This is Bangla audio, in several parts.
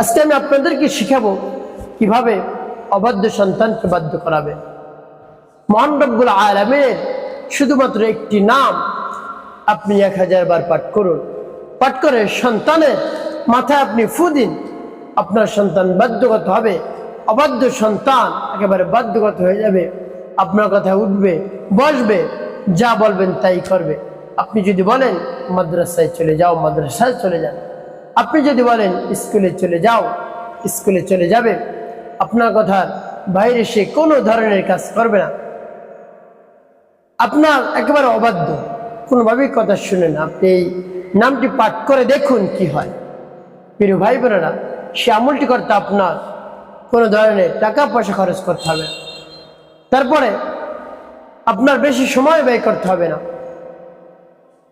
আজকে আমি আপনাদেরকে শিখাবো কীভাবে অবাধ্য সন্তানকে বাধ্য করাবে। মহান রব্বুল আলমের শুধুমাত্র একটি নাম আপনি এক হাজার বার পাঠ করুন। পাঠ করে সন্তানের মাথায় আপনি ফু দিন। আপনার সন্তান বাধ্যগত হবে। অবাধ্য সন্তান একেবারে বাধ্যগত হয়ে যাবে। আপনার কথা উঠবে, বসবে, যা বলবেন তাই করবে। আপনি যদি বলেন, মাদ্রাসায় চলে যাও, মাদ্রাসায় চলে যান। আপনি যদি বলেন, স্কুলে চলে যাও, স্কুলে চলে যাবে, আপনার কথার বাইরে সে কোনো ধরনের কাজ করবে না। আপনার একেবারে অবাধ্য। কোনোভাবেই কথা শুনে না। আপনি এই নামটি পাঠ করে দেখুন কি হয়। প্রিয় ভাই বোনেরা, সে আমলটি করতে আপনার কোনো ধরনের টাকা পয়সা খরচ করতে হবে। তারপরে আপনার বেশি সময় ব্যয় করতে হবে না।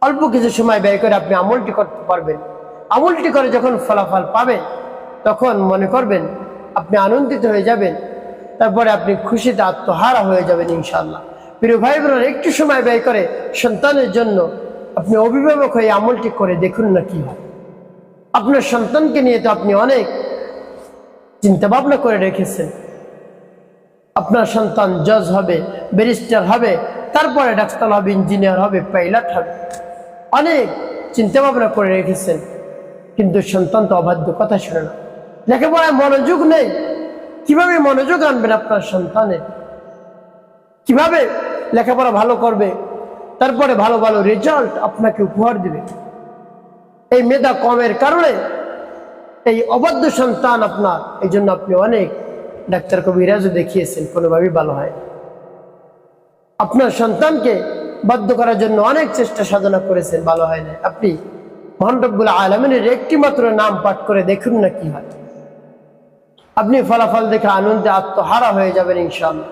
অল্প কিছু সময় ব্যয় করে আপনি আমলটি করতে পারবেন। আমলটি করে যখন ফলাফল পাবেন তখন মনে করবেন আপনি আনন্দিত হয়ে যাবেন। তারপরে আপনি খুশিতে আত্মহারা হয়ে যাবেন ইনশাল্লাহ প্রিয় ভাই বোনের একটু সময় ব্যয় করে সন্তানের জন্য আপনি অভিভাবক হয়ে আমলটি করে দেখুন না কি হয়। আপনার সন্তানকে নিয়ে তো আপনি অনেক চিন্তা ভাবনা করে রেখেছেন। আপনার সন্তান জজ হবে, ব্যারিস্টার হবে, তারপরে ডাক্তার হবে, ইঞ্জিনিয়ার হবে, পাইলট হবে। অনেক চিন্তা ভাবনা করে রেখেছেন। কিন্তু সন্তান তো অবাধ্য, কথা শুনে না। লেখাপড়ায় মনোযোগ নেই। কীভাবে মনোযোগ আনবেন আপনার সন্তানের? কীভাবে লেখাপড়া ভালো করবে? তারপরে ভালো ভালো রেজাল্ট আপনাকে উপহার দিবে। এই মেধা কমের কারণে এই অবাধ্য সন্তান আপনার, এই জন্য আপনি অনেক ডাক্তার কবিরাজও দেখিয়েছেন, কোনোভাবেই ভালো হয় আপনার সন্তানকে বাধ্য করার জন্য অনেক চেষ্টা সাধনা করেছেন, ভালো হয় না আপনি মহানরব্বুল আলমিনের একটি মাত্র নাম পাঠ করে দেখুন না কি হয়। আপনি ফলাফল দেখে আনন্দে আত্মহারা হয়ে যাবেন ইনশাআল্লাহ।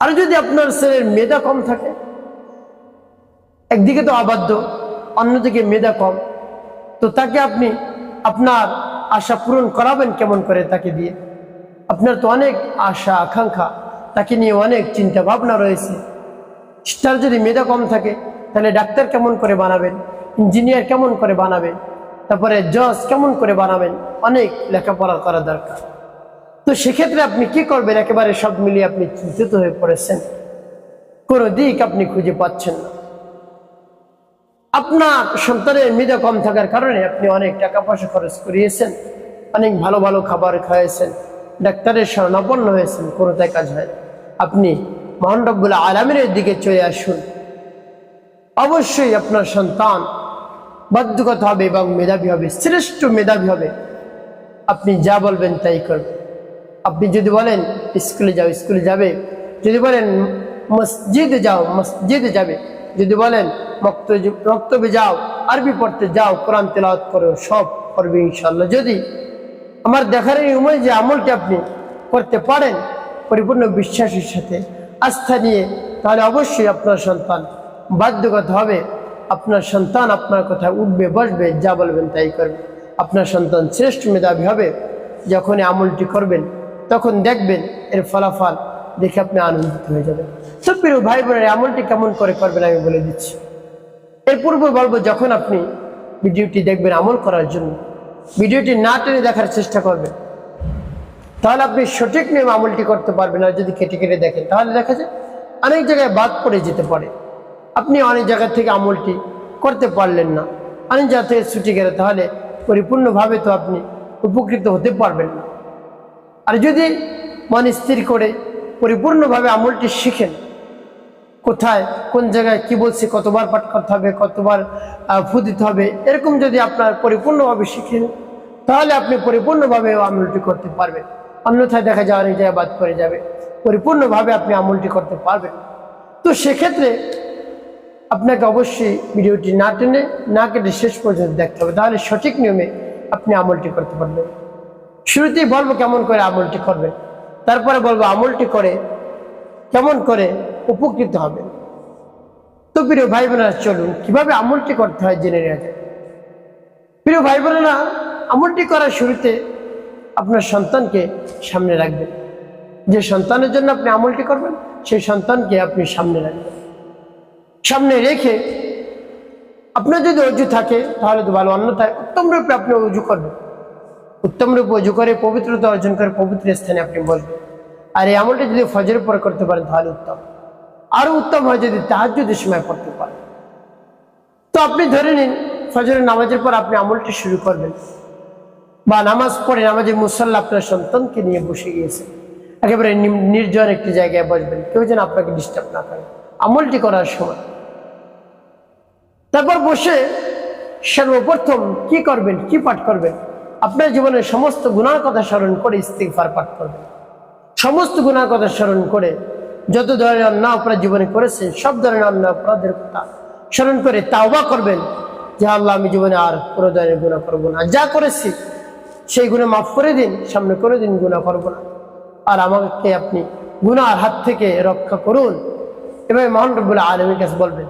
আর যদি আপনার ছেলের মেধা কম থাকে, একদিকে তো অবাধ্য, অন্যদিকে মেধা কম, তো তাকে আপনি আপনার আশা পূরণ করাবেন কেমন করে তাকে দিয়ে? আপনার তো অনেক আশা, আকাঙ্ক্ষা, তাকে নিয়ে অনেক চিন্তা ভাবনা রয়েছে। তার যদি মেধা কম থাকে, তাহলে ডাক্তার কেমন করে বানাবেন? ইঞ্জিনিয়ার কেমন করে বানাবেন? তারপরে জজ কেমন করে বানাবেন? অনেক লেখাপড়া করা দরকার। তো সেক্ষেত্রে আপনি কি করবেন? একেবারে সব মিলিয়ে আপনি চিন্তিত হয়ে পড়েছেন। কোনো দিক আপনি খুঁজে পাচ্ছেন না। আপনার সন্তানের মেধা কম থাকার কারণে আপনি অনেক টাকা পয়সা খরচ করিয়েছেন, অনেক ভালো ভালো খাবার খাইয়েছেন ডাক্তারের শরণাপন্ন হয়েছেন কোনোটাই কাজ হয় আপনি মহানরব্বুল আলমিনের দিকে চলে আসুন। অবশ্যই আপনার সন্তান বাধ্যগত হবে এবং মেধাবী হবে, শ্রেষ্ঠ মেধাবী হবে। আপনি যা বলবেন তাই করবেন আপনি যদি বলেন, স্কুলে যাও, স্কুলে যাবে। যদি বলেন, মসজিদে যাও, মসজিদে যাবে। যদি বলেন মক্তবে যাও, আরবি পড়তে যাও, কোরআন তেলাওয়াত করো, সব করবে ইনশাল্লাহ যদি আমার দেখার এই উময় যে আমলটি আপনি করতে পারেন, পরিপূর্ণ বিশ্বাসের সাথে আস্থা নিয়ে, তাহলে অবশ্যই আপনার সন্তান বাধ্যগত হবে। আপনার সন্তান আপনার কথা উঠবে, বসবে, যা বলবেন তাই করবে। আপনার সন্তান শ্রেষ্ঠ মেধাবী হবে যখন আমলটি করবেন, তখন দেখবেন এর ফলাফল দেখে আপনি আনন্দিত হয়ে যাবেন। তো প্রিয় ভাই বোনের আমলটি কেমন করে করবেন আমি বলে দিচ্ছি। এর পূর্বে বলব, যখন আপনি ভিডিওটি দেখবেন আমল করার জন্য, ভিডিওটি না টেনে দেখার চেষ্টা করবেন, তাহলে আপনি সঠিক নিয়ম আমলটি করতে পারবেন। আর যদি কেটে কেটে দেখেন, তাহলে দেখা যায় অনেক জায়গায় বাদ পড়ে যেতে পারে। আপনি অনেক জায়গা থেকে আমলটি করতে পারলেন না। অনেক জায়গা থেকে ছুটি গেলে তাহলে পরিপূর্ণভাবে তো আপনি উপকৃত হতে পারবেন না। আর যদি মন স্থির করে পরিপূর্ণভাবে আমলটি শিখেন, কোথায়, কোন জায়গায় কি বলছে, কতবার পাঠ করতে হবে, কতবার ফু দিতে হবে, এরকম যদি আপনার পরিপূর্ণভাবে শিখেন, তাহলে আপনি পরিপূর্ণভাবে আমলটি করতে পারবেন। অন্যথায় দেখা যায় অনেক জায়গায় বাদ পড়ে যাবে। পরিপূর্ণভাবে আপনি আমলটি করতে পারবেন। তো সেক্ষেত্রে আপনাকে অবশ্যই ভিডিওটি না টেনে, না কেটে শেষ পর্যন্ত দেখতে হবে। তাহলে সঠিক নিয়মে আপনি আমলটি করতে পারবেন। শুরুতেই বলব কেমন করে আমলটি করবেন। তারপরে বলব আমলটি করে কেমন করে উপকৃত হবে তো প্রিয় ভাই বোনেরা চলুন কীভাবে আমলটি করতে হয় জেনে নেওয়া যায় প্রিয় ভাই বোনেরা আমলটি করার শুরুতে আপনার সন্তানকে সামনে রাখবেন। যে সন্তানের জন্য আপনি আমলটি করবেন, সেই সন্তানকে আপনি সামনে রাখবেন। সামনে রেখে আপনার যদি অজু থাকে, তাহলে তো ভালো, অন্যথায় উত্তম রূপে আপনি উজু করবেন। উত্তম রূপে অজু করে, পবিত্রতা অর্জন করে, পবিত্র স্থানে আপনি বলবেন আর এই আমলটা যদি ফজরের পরে করতে পারেন, তাহলে উত্তম। আরও উত্তম হয় যদি তাহাজ্জুদের সময় করতে পারেন। তো আপনি ধরে নিন, ফজরের নামাজের পর আপনি আমলটি শুরু করবেন। বা নামাজ পড়ে নামাজের মুসল্লা আপনার সন্তানকে নিয়ে বসে গিয়েছে। একেবারে নির্জন একটি জায়গায় বসবেন। কেউ যেন আপনাকে ডিস্টার্ব না করে। আমলটি করার সময় তারপর বসে সর্বপ্রথম কি করবেন, কি পাঠ করবেন? আপনার জীবনের সমস্ত গুণার কথা স্মরণ করে ইস্তিগফার পাঠ করবেন। সমস্ত গুণার কথা স্মরণ করে যত ধরনের অন্য অপরাধ জীবনে করেছেন, সব ধরনের অন্য অপরাধের কথা স্মরণ করে তাওবা করবেন যে আল্লাহ আমি জীবনে আর কোনো ধরনের গুণা করব না। যা করেছি, সেই গুণে মাফ করে দিন, সামনে করে দিন গুণা করব না। আর আমাকে আপনি গুনার হাত থেকে রক্ষা করুন। এভাবে মহান রব্বুল আলমীর কাছে বলবেন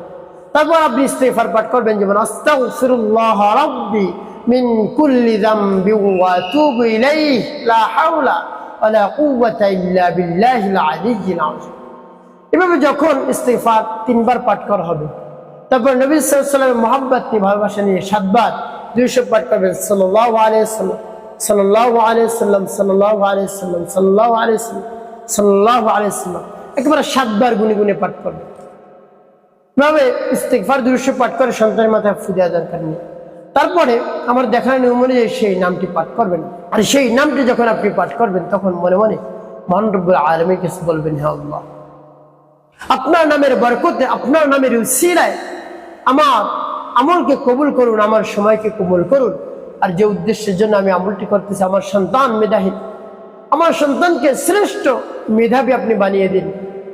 তারপর আপনি ইস্তেফার পাঠ করবেন, যেমন, আস্তাগফিরুল্লাহ রাব্বি মিন কুল্লি যামবি ওয়া আতুবু ইলাইহি, লা হাওলা ওয়ালা কুওয়াতা ইল্লা বিল্লাহিল আলিয়্যিল আযীম। এভাবে যখন ইস্তেফার তিনবার পাঠ করা হবে, তারপর নবী সাল্লামের মোহাম্মত নিয়ে, ভালোবাসা নিয়ে সাতবার দুইশো পাঠ করবেন সাল্লাহ আলিয়াল্লাম সাল্লাহ আলিয়াল্লাম সাল্লাহ আলিয়াল্লাম সাল্লাহ আলিয়াল্লাম সাল্লাহ আলিয়াল্লাম একেবারে সাতবার গুনে গুনে পাঠ করবেন। এভাবে ইস্তেকফার দুইশো পাঠ করে সন্তানের মাথায় ফুদিয়া দরকার নেই। তারপরে আমার দেখার নিয়ম অনুযায়ী সেই নামটি পাঠ করবেন। আর সেই নামটি যখন আপনি পাঠ করবেন, তখন মনে মনে মহানরব্বুল আলমীর কাছে বলবেন হ্যাঁ আল্লাহ, আপনার নামের বরকতে, আপনার নামের উসিলায় আমার আমলকে কবুল করুন, আমার সময়কে কবুল করুন। আর যে উদ্দেশ্যের জন্য আমি আমলটি করতেছি, আমার সন্তান মেধাহীন আমার সন্তানকে শ্রেষ্ঠ মেধাবী আপনি বানিয়ে দিন।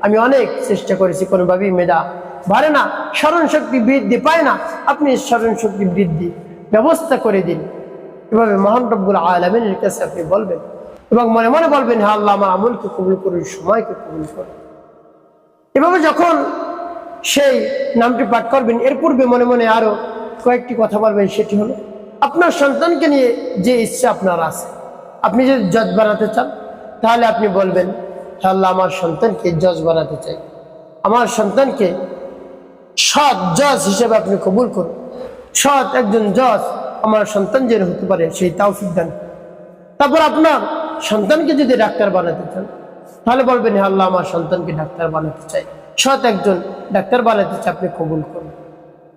আমি অনেক চেষ্টা করেছি কোনোভাবেই মেধা বাড়ে না, স্মরণ শক্তি বৃদ্ধি পায় না, আপনি স্মরণ শক্তি বৃদ্ধি ব্যবস্থা করে দিন। এভাবে মহান রব্বুল আলমিনের কাছে আপনি বলবেন এবং মনে মনে বলবেন হ্যাঁ আল্লাহ, আমার আমলকে কবুল করুন, সময়কে কবুল করুন। এভাবে যখন সেই নামটি পাঠ করবেন, এর পূর্বে মনে মনে আরও কয়েকটি কথা বলবেন, সেটি হলো, আপনার সন্তানকে নিয়ে যে ইচ্ছা আপনার আছে, আপনি যদি জজ বানাতে চান, তাহলে আপনি বলবেন, "হে আল্লাহ, আমার সন্তানকে জজ বানাতে চাই। আমার সন্তানকে সৎ জজ হিসেবে আপনি কবুল করুন। সৎ একজন জজ আমার সন্তান যেন হতে পারে, সেই তাও সিদ্ধান্ত তারপর আপনার সন্তানকে যদি ডাক্তার বানাতে চান, তাহলে বলবেন, "হে আল্লাহ, আমার সন্তানকে ডাক্তার বানাতে চাই। সৎ একজন ডাক্তার বানাতে চাই, আপনি কবুল করুন।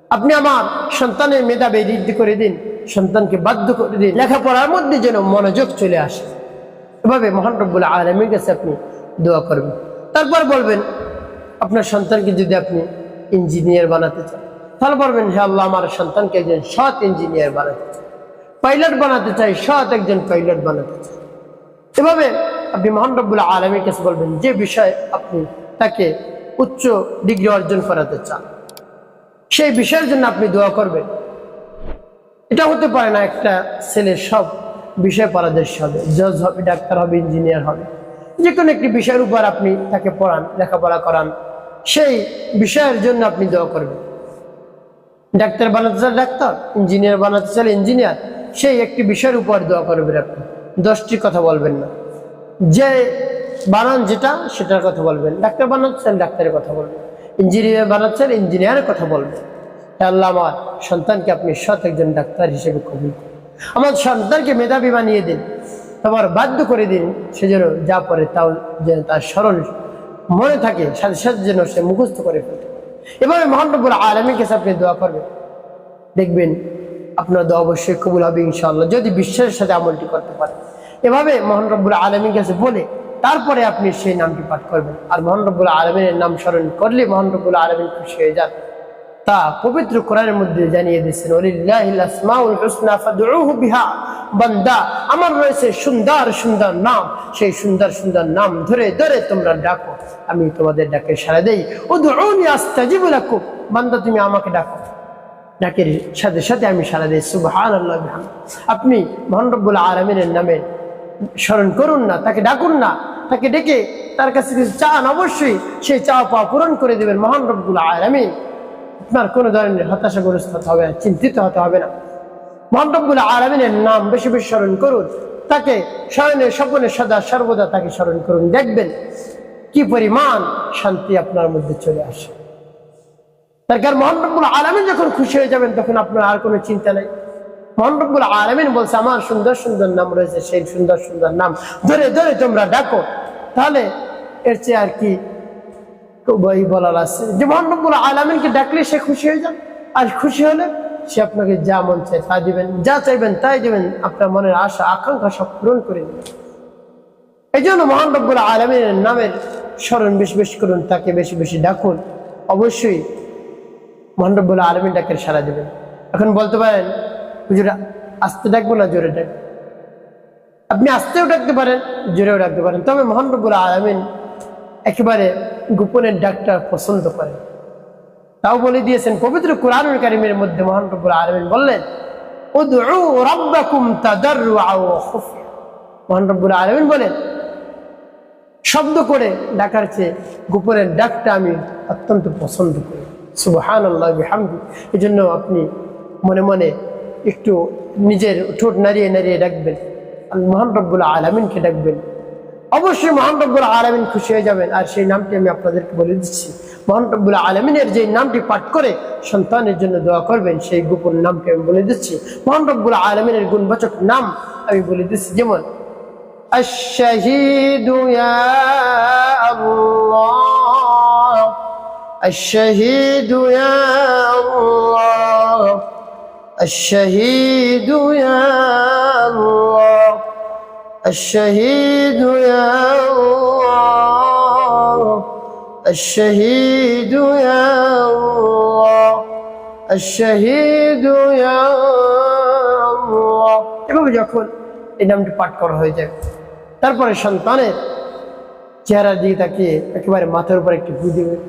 আপনি আমার সন্তানের মেধাবে বৃদ্ধি করে দিন, সন্তানকে বাধ্য করে দিন। লেখাপড়ার মধ্যে যেন মনোযোগ চলে আসে। এভাবে মহান রব্বুল আলমীর কাছে আপনি দোয়া করবেন। তারপর বলবেন, আপনার সন্তানকে যদি আপনি ইঞ্জিনিয়ার বানাতে চান তাহলে বলবেন হে আল্লাহ, আমার সন্তানকে একজন সৎ ইঞ্জিনিয়ার বানাতে পাইলট বানাতে চাই সৎ একজন পাইলট বানাতে চাই এভাবে আপনি মহান রব্বুল আলমীর কাছে বলবেন, যে বিষয়ে আপনি তাকে উচ্চ ডিগ্রি অর্জন করাতে চান, সেই বিষয়ের জন্য আপনি দোয়া করবেন। এটা হতে পারে না একটা ছেলে সব বিষয় পারদর্শী হবে, জজ হবে, ডাক্তার হবে, ইঞ্জিনিয়ার হবে। যে কোনো একটি বিষয়ের উপর আপনি তাকে পড়ান, লেখাপড়া করান সেই বিষয়ের জন্য আপনি দোয়া করবেন। ডাক্তার বানাতে চান ডাক্তার, ইঞ্জিনিয়ার বানাতে চান ইঞ্জিনিয়ার, সেই একটি বিষয়ের উপর দোয়া করবেন আপনি। দশটি কথা বলবেন না। যে বানান যেটা, সেটার কথা বলবেন। ডাক্তার বানাচ্ছেন ডাক্তারের কথা বলবেন। ইঞ্জিনিয়ার বানাচ্ছেন ইঞ্জিনিয়ারের কথা বলবেন। আল্লাহ, আমার সন্তানকে আপনি সৎ একজন ডাক্তার হিসেবে কবুল করুন। আমার সন্তানকে মেধাবী বানিয়ে দিন। তোমার বাধ্য করে দিন, সে যেন যা পড়ে তাও যেন তার স্মরণ মনে থাকে, সাথে সাথে যেন সে মুখস্থ করে ফেলতে এভাবে মহানবুল আলমীর কাছে আপনি দোয়া করবেন। দেখবেন আপনার দোয়া অবশ্যই কবুল হবে ইনশাআল্লাহ, যদি বিশ্বাসের সাথে আমলটি করতে পারেন। এভাবে মোহন রব্বুল আলমীর কাছে বলে, তারপরে আপনি সেই নামটি পাঠ করবেন। আর মোহন রব্বুল আলমিনের নাম স্মরণ করলে মোহন রব্বুল আলমিন খুশি হয়ে যান। তা পবিত্র কোরআনের মধ্যে জানিয়ে দিচ্ছেন বান্দা, আমার রয়েছে সুন্দর সুন্দর নাম। সেই সুন্দর সুন্দর নাম ধরে ধরে তোমরা ডাকো। আমি তোমাদের ডাকে সাড়া দেই। উদউনি আস্তাজিবু লাকুম। বান্দা, তুমি আমাকে ডাকো। ডাকের সাথে সাথে আমি সারা দিই সুবহান আল্লাহ আপনি মহানরব্বুল আরামিনের নামে স্মরণ করুন না, তাকে ডাকুন না। তাকে ডেকে তার কাছে কিছু চান অবশ্যই সেই চাওয়া পাওয়া পূরণ করে দেবেন মহান রব্বুল আলমিন। আপনার কোনো ধরনের হতাশাগ্রস্ত হতে হবে না, চিন্তিত হতে হবে না। মহান রব্বুল আলমিনের নাম বেশি বেশি স্মরণ করুন। তাকে স্মরণের স্বপনে সদা সর্বদা তাকে স্মরণ করুন। দেখবেন কি পরিমাণ শান্তি আপনার মধ্যে চলে আসে। তার কারণ মোহাম্মদুল আলমী যখন খুশি হয়ে যাবেন, তখন আপনার আর কোনো চিন্তা নেই। মহান রব্বুল আলমিন বলছে, আমার সুন্দর সুন্দর নাম রয়েছে, সেই সুন্দর সুন্দর নাম ধরে ধরে তোমরা ডাকো। তাহলে এর চেয়ে আর কি বলার আছে। যে মহান রব্বুল আলমিনকে ডাকলে সে খুশি হয়ে যান আর খুশি হলে সে আপনাকে যা মন চায় তা দিবেন, যা চাইবেন তাই দিবেন। আপনার মনের আশা, আকাঙ্ক্ষা সব পূরণ করে দেবেন। এই জন্য মহান রব্বুল আলমিনের নামের স্মরণ বেশি বেশি করুন, তাকে বেশি বেশি ডাকুন। অবশ্যই মহান রব্বুল আলমিন ডাকের সারা দেবেন। এখন বলতে পারেন, হুজুর, আস্তে ডাকবো না জোরে ডাক? আপনি আস্তেও ডাকতে পারেন, জোরেও ডাকতে পারেন। তবে মহান রব্বুল আলমিন একেবারে গোপনের ডাকটা পছন্দ করেন। তাও বলে দিয়েছেন, পবিত্র কোরআনুল কারিমের মধ্যে মহান রব্বুল আলমিন বললেন মহান রব্বুল আলমিন বলেন, শব্দ করে ডাকার চেয়ে গোপনের ডাকটা আমি অত্যন্ত পছন্দ করি। সুবহান আল্লাহ এই জন্য আপনি মনে মনে একটু নিজের ঠোঁট নাড়িয়ে নাড়িয়ে ডাকবেন। মহান রব্বুল আলমিনকে ডাকবেন। অবশ্যই মহান রব্বুল আলমিন খুশি হয়ে যাবেন আর সেই নামটি আমি আপনাদেরকে বলে দিচ্ছি মহান রব্বুল আলমিনের যে নামটি পাঠ করে সন্তানের জন্য দোয়া করবেন সেই গোপন নামকে আমি বলে দিচ্ছি মহান রব্বুল আলমিনের গুণবাচক নাম আমি বলে দিচ্ছি যেমন الشهيد يا الله الشهيد يا الله الشهيد يا الله الشهيد يا الله الشهيد يا الله الشهيد يا الله এভাবে যখন এই নামটি পাঠ করা হয়ে যায় তারপরে সন্তানের চেহারার দিকে তাকিয়ে একেবারে মাথার উপর একটি ভু দিবেন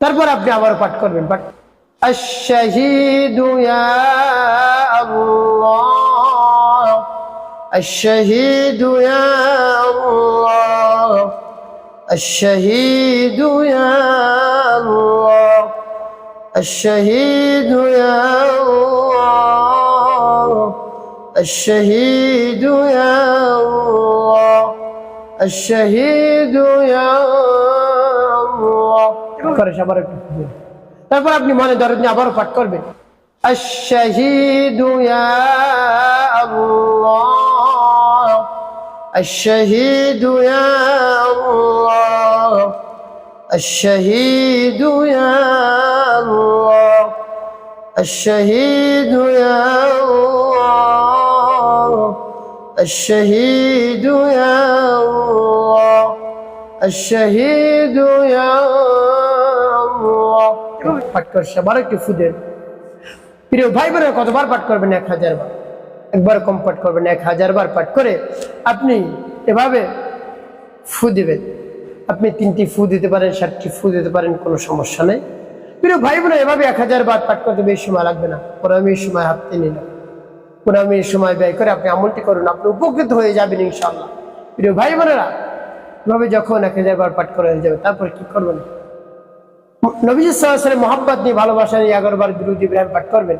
তারপর আপনি আবার পাঠ করবেন পাঠ الشهيد يا الله الشهيد يا الله الشهيد يا الله الشهيد يا الله الشهيد يا الله الشهيد يا الله করে সবার একটু খুঁজে। তারপর আপনি মনে ধরেন যে আবারও পাঠ করবেন الشهيد يا الله الشهيد يا الله الشهيد يا الله الشهيد يا الله الشهيد يا الله الشهيد يا الله পাঠ করে সবার একটু ফুদেন প্রিয় ভাই বোনের কতবার পাঠ করবেন এক হাজার বার একবার কম পাঠ করবেন, এক হাজার বার পাঠ করে আপনি এভাবে ফু দিবেন। আপনি তিনটি ফু দিতে পারেন ষাটটি ফু দিতে পারেন, কোনো সমস্যা নেই। প্রিয় ভাই বোনের এভাবে এক হাজার বার পাঠ করতে বেশি সময় লাগবে না। পরে আমি এই সময় হাতে নিলাম পরে আমি এই সময় ব্যয় করে আপনি আমলটি করুন, আপনি উপকৃত হয়ে যাবেন ইনশাল্লাহ প্রিয় ভাই বোনেরা এভাবে যখন এক হাজার বার পাঠ করা হয়ে যাবে, তারপর কি করবেন? নবী সাল্লাল্লাহু মোহাম্মদ নিয়ে ভালোবাসা নিয়ে এগারো বার ইব্রাহিম পাঠ করবেন।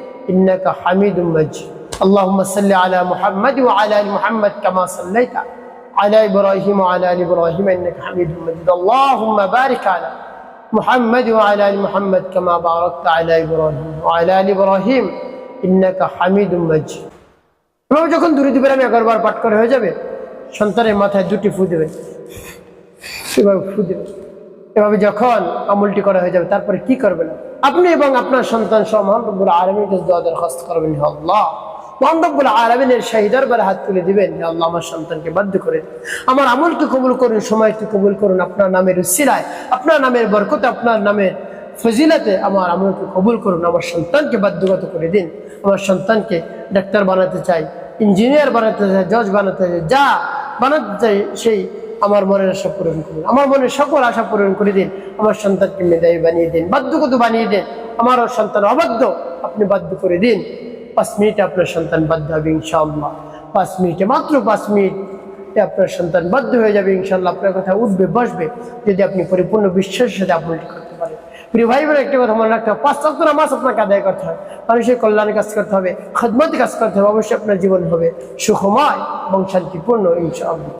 انك حميد مجيد اللهم صل على محمد وعلى ال محمد كما صليت على ابراهيم وعلى ال ابراهيم انك حميد مجيد اللهم بارك على محمد وعلى ال محمد كما باركت على ابراهيم وعلى ال ابراهيم انك حميد مجيد এভাবে যখন দূরে দুপুরে আমি এগারো বার পাঠ করা হয়ে যাবে সন্তানের মাথায় দুটি ফু দেবে এভাবে ফু দেবে এভাবে যখন আমলটি করা হয়ে যাবে, তারপরে কি করবেন? আপনি এবং আপনার সন্তান সহ মোহাম্মবুল আলমীর দোয়া দরখাস্ত করবেন আল্লাহ। মোহাম্মবুল আলমিনের শাহিদার বারে হাত তুলে দিবেন আল্লাহ, আমার সন্তানকে বাধ্য করে। আমার আমলকে কবুল করুন সময়কে কবুল করুন, আপনার নামের উসিলায়, আপনার নামের বরকতে, আপনার নামের ফজিলাতে আমার আমলকে কবুল করুন, আমার সন্তানকে বাধ্যগত করে দিন। আমার সন্তানকে ডাক্তার বানাতে চাই, ইঞ্জিনিয়ার বানাতে চাই, জজ বানাতে চাই, যা বানাতে চাই, সেই আমার মনের আশা পূরণ করুন। আমার মনের সকল আশা পূরণ করে দিন। আমার সন্তানকে মেধাবী বানিয়ে দিন। বাধ্যগত বানিয়ে দিন। আমারও সন্তান অবাধ্য। আপনি বাধ্য করে দিন। পাঁচ মিনিটে আপনার সন্তান বাধ্য হবে ইনশাআল্লাহ। পাঁচ মিনিটে মাত্র পাঁচ মিনিট আপনার সন্তান বাধ্য হয়ে যাবে ইনশাল্লাহ আপনার কথা উঠবে, বসবে। যদি আপনি পরিপূর্ণ বিশ্বাসের সাথে আপনি করতে পারেন। প্রিয় ভাই বোনের একটা কথা মনে রাখতে হবে। পাঁচ সপ্তাহ নামাজ আপনাকে আদায় করতে হয় মানুষের কল্যাণে কাজ করতে হবে। খদমতি কাজ করতে হবে। অবশ্যই আপনার জীবন হবে সুখময় এবং শান্তিপূর্ণ ইনশাআল্লাহ।